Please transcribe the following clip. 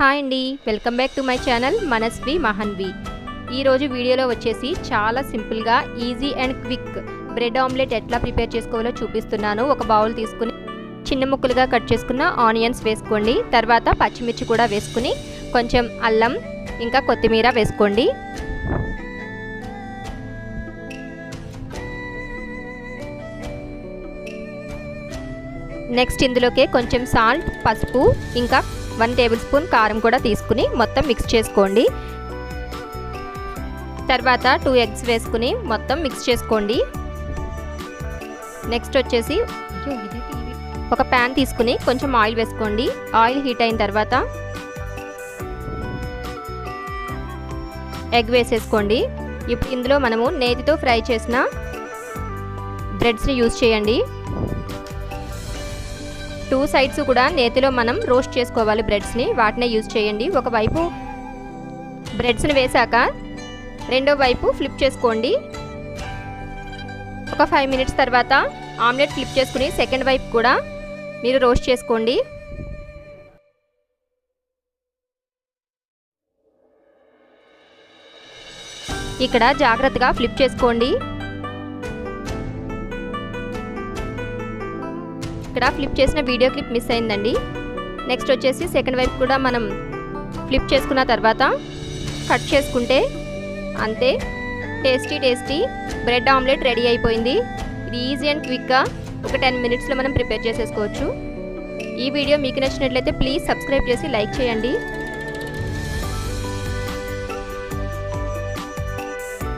Hi అండి. Welcome back to my channel Manasvi Mahanvi ఈరోజు వీడియోలో వచ్చేసి చాలా సింపుల్గా easy and quick bread omelette ఎట్లా ప్రిపేర్ చేసుకోవాలో చూపిస్తున్నాను. ఒక బౌల్ తీసుకుని చిన్న ముక్కలుగా కట్ చేసుకున్న ఆనియన్స్ వేసుకోండి. తర్వాత పచ్చిమిర్చి కూడా వేసుకుని కొంచెం అల్లం ఇంకా కొత్తిమీర వేసుకోండి. నెక్స్ట్ ఇందులోకే కొంచెం సాల్ట్ పసుపు ఇంకా వన్ టేబుల్ స్పూన్ కారం కూడా తీసుకుని మొత్తం మిక్స్ చేసుకోండి. తర్వాత టూ ఎగ్స్ వేసుకుని మొత్తం మిక్స్ చేసుకోండి. నెక్స్ట్ వచ్చేసి ఒక ప్యాన్ తీసుకుని కొంచెం ఆయిల్ వేసుకోండి. ఆయిల్ హీట్ అయిన తర్వాత ఎగ్ వేసేసుకోండి. ఇప్పుడు ఇందులో మనము నేతితో ఫ్రై చేసిన బ్రెడ్స్ని యూజ్ చేయండి. టూ సైడ్స్ కూడా నేతిలో మనం రోస్ట్ చేసుకోవాలి బ్రెడ్స్ని. వాటినే యూజ్ చేయండి. ఒకవైపు బ్రెడ్స్ని వేశాక రెండో వైపు ఫ్లిప్ చేసుకోండి. ఒక ఫైవ్ మినిట్స్ తర్వాత ఆమ్లెట్ ఫ్లిప్ చేసుకుని సెకండ్ వైపు కూడా మీరు రోస్ట్ చేసుకోండి. ఇక్కడ జాగ్రత్తగా ఫ్లిప్ చేసుకోండి. ఇక్కడ ఫ్లిప్ చేసిన వీడియో క్లిప్ మిస్ అయిందండి. నెక్స్ట్ వచ్చేసి సెకండ్ వైపు కూడా మనం ఫ్లిప్ చేసుకున్న తర్వాత కట్ చేసుకుంటే అంతే. Tasty tasty bread omelette ready అయిపోయింది. ఇది ఈజీ అండ్ క్విక్గా ఒక టెన్ మినిట్స్లో మనం ప్రిపేర్ చేసేసుకోవచ్చు. ఈ వీడియో మీకు నచ్చినట్లయితే ప్లీజ్ సబ్స్క్రైబ్ చేసి లైక్ చేయండి.